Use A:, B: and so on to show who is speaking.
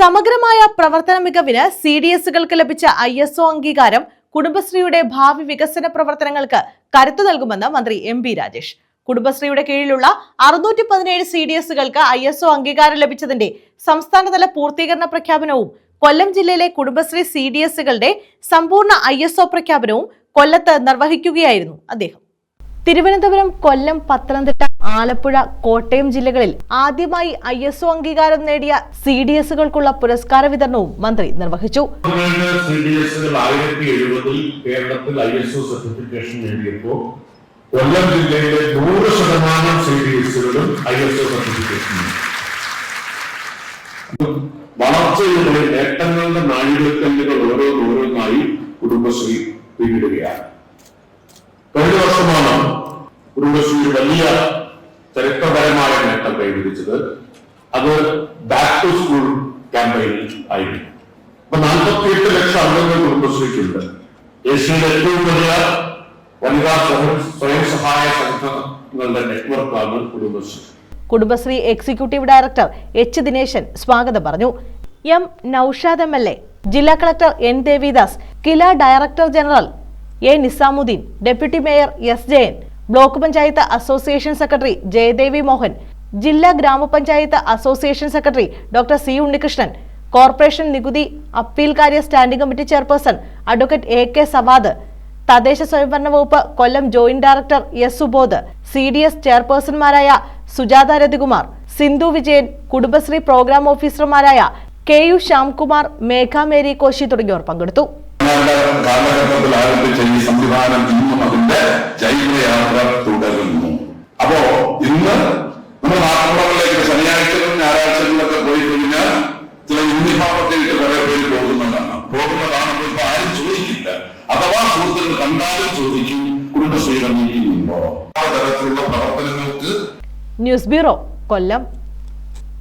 A: സമഗ്രമായ പ്രവർത്തന മികവിന് സി ഡി എസുകൾക്ക് ലഭിച്ച ഐ എസ് ഒ അംഗീകാരം കുടുംബശ്രീയുടെ ഭാവി വികസന പ്രവർത്തനങ്ങൾക്ക് കരുത്തു നൽകുമെന്ന് മന്ത്രി എം പി രാജേഷ്. കുടുംബശ്രീയുടെ കീഴിലുള്ള അറുന്നൂറ്റി പതിനേഴ് സി ഡി എസുകൾക്ക് ഐ എസ് ഒ അംഗീകാരം ലഭിച്ചതിന്റെ സംസ്ഥാനതല പൂർത്തീകരണ പ്രഖ്യാപനവും കൊല്ലം ജില്ലയിലെ കുടുംബശ്രീ സി ഡി എസുകളുടെ സമ്പൂർണ ഐ എസ് ഒ പ്രഖ്യാപനവും കൊല്ലത്ത് നിർവഹിക്കുകയായിരുന്നു അദ്ദേഹം. തിരുവനന്തപുരം കൊല്ലം പത്തനംതിട്ട ആലപ്പുഴ കോട്ടയം ജില്ലകളിൽ ആദ്യമായി ഐ എസ് ഒ അംഗീകാരം നേടിയ സി ഡി എസുകൾക്കുള്ള പുരസ്കാര വിതരണവും മന്ത്രി നിർവഹിച്ചു
B: കേരളത്തിൽ ഐ എസ് ഒ സർട്ടിഫിക്കേഷൻ നേടിയപ്പോൾ കൊല്ലം ജില്ലയിലെ നൂറ് ശതമാനം സി ഡി എസുകളും ഐ എസ് ഒ സർട്ടിഫിക്കേഷൻ. വളർച്ചയുടെ നേട്ടങ്ങളുടെ നാഴികക്കല്ലുകൾ ഓരോന്നോരോന്നായി കുടുംബശ്രീ പിന്നിടുകയാണ് കഴിഞ്ഞ വർഷമാണ് കുടുംബശ്രീ വലിയ ചരിത്രപരമായ നേട്ടം കൈവരിച്ചത് അത് ബാക്ക് ടു സ്കൂൾ ക്യാമ്പയിനിൽ ആയിരുന്നു. അപ്പൊ നാൽപ്പത്തിയെട്ട് ലക്ഷം അംഗങ്ങൾ കുടുംബശ്രീക്കുണ്ട്. ഏഷ്യയിലെ ഏറ്റവും വലിയ വനിതാ സ്വയം സഹായ സംഘങ്ങളുടെ നെറ്റ്വർക്കാണ് Kudumbashree.
A: Kudumbashree executive director H Dineshan സ്വാഗതം പറഞ്ഞു. M Noushad M L A ജില്ലാ collector N Devidas Kila director general A Nizamuddin deputy mayor S Jayan block panchayat association secretary Jayadevi Mohan ജില്ലാ ഗ്രാമപഞ്ചായത്ത് association secretary doctor C Unnikrishnan corporation നികുതി appeal കാര്യ standing committee chairperson advocate A K Savad തദ്ദേശ സ്വയംഭരണ വകുപ്പ് Kollam joint director S Subodh C D S ചെയർപേഴ്സൺമാരായ Sujatha Rathikumar Sindhu Vijayan Kudumbashree programme ഓഫീസർമാരായ K U Shyamkumar Megha Mary Koshy തുടങ്ങിയവർ പങ്കെടുത്തു.
C: ആരംഭിച്ച ഈ സംവിധാനം ഇന്നും അതിന്റെ അഥവാ സുഹൃത്തുക്കൾ കണ്ടാലും ചോദിക്കും കുടുംബശ്രീ മീറ്റിംഗ് ഉണ്ടോ ആ തരത്തിലുള്ള പ്രവർത്തനങ്ങൾക്ക്
A: ന്യൂസ് ബ്യൂറോ കൊല്ലം.